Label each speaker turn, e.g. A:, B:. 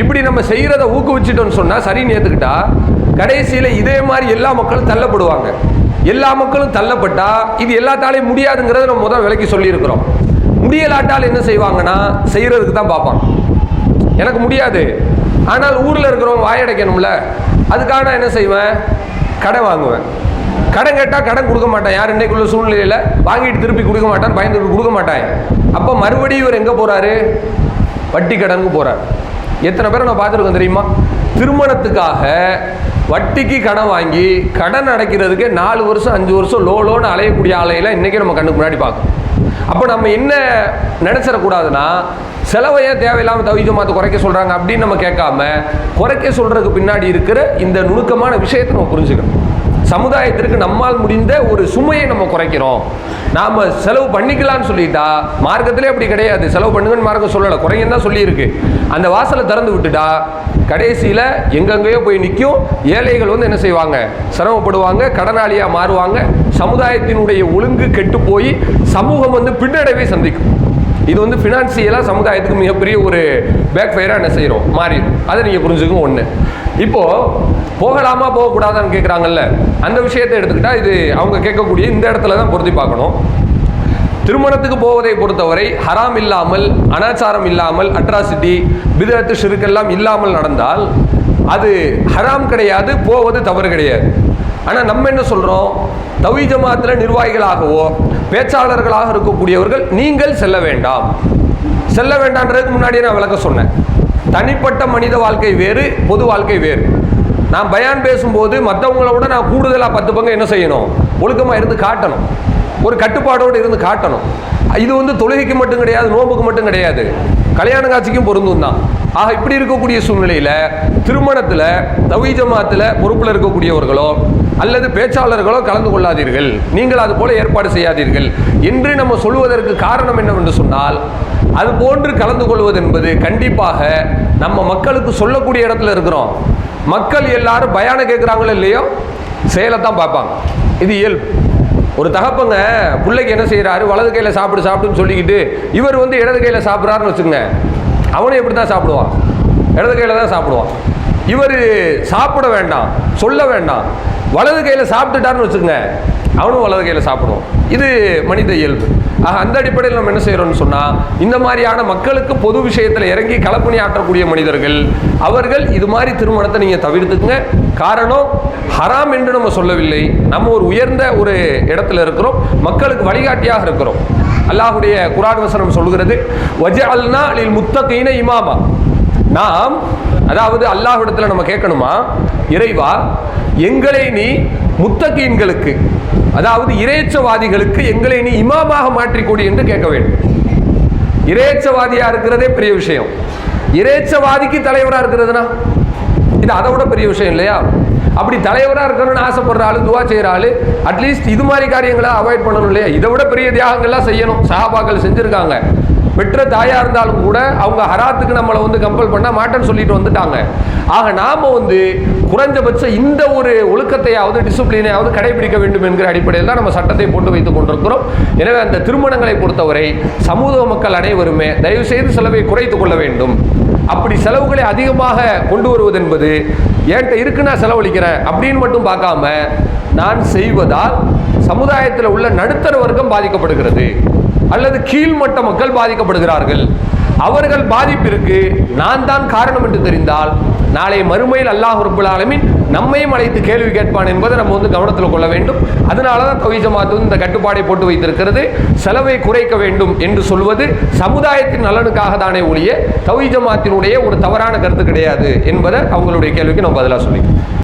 A: இப்படி நம்ம செய்கிறத ஊக்குவிச்சிட்டோம்னு சொன்னால் சரின்னு ஏற்றுக்கிட்டா கடைசியில் இதே மாதிரி எல்லா மக்களும் தள்ளப்படுவாங்க. எல்லா மக்களும் தள்ளப்பட்டால் இது எல்லாத்தாலையும் முடியாதுங்கிறத நம்ம முதல் விலைக்கு சொல்லியிருக்கிறோம். முடியலாட்டால் என்ன செய்வாங்கன்னா செய்கிறதுக்கு தான் பார்ப்பாங்க. எனக்கு முடியாது. ஆனால் ஊரில் இருக்கிறவங்க வாயடைக்கணும்ல அதுக்காக நான் என்ன செய்வேன்? கடன் வாங்குவேன். கடன் கேட்டால் கடன் கொடுக்க மாட்டேன். யார் இன்னைக்குள்ள சூழ்நிலையில் வாங்கிட்டு திருப்பி கொடுக்க மாட்டான் பயந்துட்டு கொடுக்க மாட்டான். அப்போ மறுபடியும் இவர் எங்கே போகிறாரு வட்டி கடனுக்கு போகிறார் எத்தனை பேரை நான் பார்த்துருக்கேன் தெரியுமா? திருமணத்துக்காக வட்டிக்கு கடன் வாங்கி கடன் அடைக்கிறதுக்கே நாலு வருஷம் அஞ்சு வருஷம் லோ லோன்னு அலையக்கூடிய ஆலையெல்லாம் இன்றைக்கி நம்ம கண்ணுக்கு முன்னாடி பார்க்கணும் அப்போ நம்ம என்ன நினச்சிடக்கூடாதுன்னா செலவையே தேவையில்லாமல் தவிஜ மாற்ற குறைக்க சொல்கிறாங்க அப்படின்னு நம்ம கேட்காம குறைக்க சொல்கிறதுக்கு பின்னாடி இருக்கிற இந்த நுணுக்கமான விஷயத்தை நம்ம புரிஞ்சுக்கணும். சமுதாயத்திற்கு நம்மால் முடிந்த ஒரு சுமையை நம்ம குறைக்கிறோம். நாம் செலவு பண்ணிக்கலாம்னு சொல்லிட்டா மார்க்கத்திலே அப்படி கிடையாது. செலவு பண்ணுங்கன்னு மார்க்கம் சொல்லலை குறைங்கன்னு தான் சொல்லியிருக்கு. அந்த வாசலை திறந்து விட்டுட்டா கடைசியில் எங்கெங்கேயோ போய் நிற்கும் ஏழைகள் வந்து என்ன செய்வாங்க? சிரமப்படுவாங்க கடனாளியாக மாறுவாங்க. சமுதாயத்தினுடைய ஒழுங்கு கெட்டு போய் சமூகம் வந்து பின்னடைவை சந்திக்கும். இது வந்து ஃபினான்சியலாக சமுதாயத்துக்கு மிகப்பெரிய ஒரு பேக் ஃபயராக என்ன செய்கிறோம் மாறி அதை நீங்கள் புரிஞ்சுக்கணும் ஒன்று இப்போது போகலாமா போகக்கூடாதான்னு கேட்குறாங்கல்ல அந்த விஷயத்தை எடுத்துக்கிட்டால் இது அவங்க கேட்கக்கூடிய இந்த இடத்துல தான் பொருத்தி பார்க்கணும். திருமணத்துக்கு போவதை பொறுத்தவரை ஹராம் இல்லாமல் அனாச்சாரம் இல்லாமல் அட்ராசிட்டி பிதத்து ஷிருக்கெல்லாம் இல்லாமல் நடந்தால் அது ஹராம் கிடையாது போவது தவறு கிடையாது. ஆனால் நம்ம என்ன சொல்கிறோம் தவி ஜமாத்தில் நிர்வாகிகளாகவோ பேச்சாளர்களாக இருக்கக்கூடியவர்கள் நீங்கள் செல்ல வேண்டாம். செல்ல வேண்டான்றதுக்கு முன்னாடியே நான் விளக்க சொன்னேன். தனிப்பட்ட மனித வாழ்க்கை வேறு பொது வாழ்க்கை வேறு. நான் பயான் பேசும்போது மற்றவங்கள விட நான் கூடுதலாக பத்து பங்கு என்ன செய்யணும்? ஒழுக்கமாக இருந்து காட்டணும். ஒரு கட்டுப்பாடோடு இருந்து காட்டணும். இது வந்து தொழுகைக்கு மட்டும் கிடையாது நோம்புக்கு மட்டும் கிடையாது. கல்யாண காட்சிக்கும் பொருந்தும் தான். ஆக இப்படி இருக்கக்கூடிய சூழ்நிலையில் திருமணத்தில் தவி ஜமாத்தில் பொறுப்பில் இருக்கக்கூடியவர்களோ அல்லது பேச்சாளர்களோ கலந்து கொள்ளாதீர்கள். நீங்கள் அது போல ஏற்பாடு செய்யாதீர்கள். என்று நம்ம சொல்வதற்கு காரணம் என்னவென்று சொன்னால் அது போன்று கலந்து கொள்வது என்பது கண்டிப்பாக நம்ம மக்களுக்கு சொல்லக்கூடிய இடத்துல இருக்கிறோம். மக்கள் எல்லாரும் பயானம் கேட்குறாங்களோ இல்லையோ செயலை தான் பார்ப்பாங்க. இது இயல்பு. ஒரு தகப்பங்க பிள்ளைக்கு என்ன செய்கிறாரு வலது கையில் சாப்பிடு சாப்பிடுன்னு சொல்லிக்கிட்டு இவர் வந்து இடது கையில் சாப்பிட்றாருன்னு வச்சுக்கோங்க. அவனும் எப்படி தான் சாப்பிடுவான்? இடது கையில் தான் சாப்பிடுவான். இவர் சாப்பிட வேண்டாம் சொல்ல வேண்டாம். வலது கையில் சாப்பிட்டுட்டாருன்னு வச்சுக்கோங்க. அவனும் வலது கையில் சாப்பிடுவான். இது மனித இயல்பு. ஆக அந்த அடிப்படையில் நம்ம என்ன செய்கிறோம்னு சொன்னால் இந்த மாதிரியான மக்களுக்கு பொது விஷயத்தில் இறங்கி களப்பணி ஆற்றக்கூடிய மனிதர்கள் அவர்கள் இது மாதிரி திருமணத்தை நீங்கள் தவிர்த்துக்குங்க. காரணம் ஹராம் என்று நம்ம சொல்லவில்லை. நம்ம ஒரு உயர்ந்த ஒரு இடத்துல இருக்கிறோம். மக்களுக்கு வழிகாட்டியாக இருக்கிறோம். அல்லாஹுடைய குரான் வசனம் சொல்கிறது வஜஅல்னா அலில் முத்தகீன இமாமா. நாம் அதாவது அல்லாஹிடத்தில் நம்ம கேட்கணுமா? இறைவா எங்களை நீ முத்தகீன்களுக்கு அதாவது இறைச்சவாதிகளுக்கு எங்களை நீ இமாமாக மாற்றிக்கொடு என்று கேட்க வேண்டும். இறைச்சவாதியா இருக்கிறதே பெரிய விஷயம். இறைச்சவாதிக்கு தலைவராக இருக்கிறதுனா? இது அதை விட பெரிய விஷயம் இல்லையா? அப்படி தலைவராக இருக்கணும்னு ஆசைப்படுற ஆளு துவா செய்கிற ஆளு அட்லீஸ்ட் இது மாதிரி காரியங்களை அவாய்ட் பண்ணணும் இல்லையா? இதை விட பெரிய தியாகங்கள்லாம் செய்யணும். சஹாபாக்கள் செஞ்சுருக்காங்க. பெற்ற தாயாக இருந்தாலும் கூட அவங்க ஹராத்துக்கு நம்மளை வந்து கம்பல் பண்ண மாட்டேன்னு சொல்லிட்டு வந்துட்டாங்க. ஆக நாம் வந்து குறைஞ்சபட்சம் இந்த ஒரு ஒழுக்கத்தையாவது டிசிப்ளினையாவது கடைபிடிக்க வேண்டும் என்கிற அடிப்படையில் தான் நம்ம சட்டத்தை போட்டு வைத்துக் கொண்டிருக்கிறோம். எனவே அந்த திருமணங்களை பொறுத்தவரை சமூக மக்கள் அனைவருமே தயவு செய்து செலவை குறைத்து கொள்ள வேண்டும். அப்படி செலவுகளை அதிகமாக கொண்டு வருவது என்பது என்கிட்ட இருக்கு நான் செலவழிக்கிறேன் அப்படின்னு மட்டும் பார்க்காம நான் செய்வதால் சமுதாயத்தில் உள்ள நடுத்தர வர்க்கம் பாதிக்கப்படுகிறது. அல்லது கீழ்மட்ட மக்கள் பாதிக்கப்படுகிறார்கள். அவர்கள் பாதிப்பிற்கு நான் தான் காரணம் என்று தெரிந்தால் நாளை மறுமையில் அல்லாஹ் ரப்புல் ஆலமீன் நம்மையும் அழைத்து கேள்வி கேட்பான் என்பதை நம்ம வந்து கவனத்தில் கொள்ள வேண்டும். அதனால தான் தொகை ஜமாத்து இந்த கட்டுப்பாடை போட்டு வைத்திருக்கிறது. செலவை குறைக்க வேண்டும் என்று சொல்வது சமுதாயத்தின் நலனுக்காக தானே ஒழிய தவி ஜமாத்தினுடைய ஒரு தவறான கருத்து கிடையாது என்பதை அவங்களுடைய கேள்விக்கு நம்ம பதிலாக சொல்லிக்கிறோம்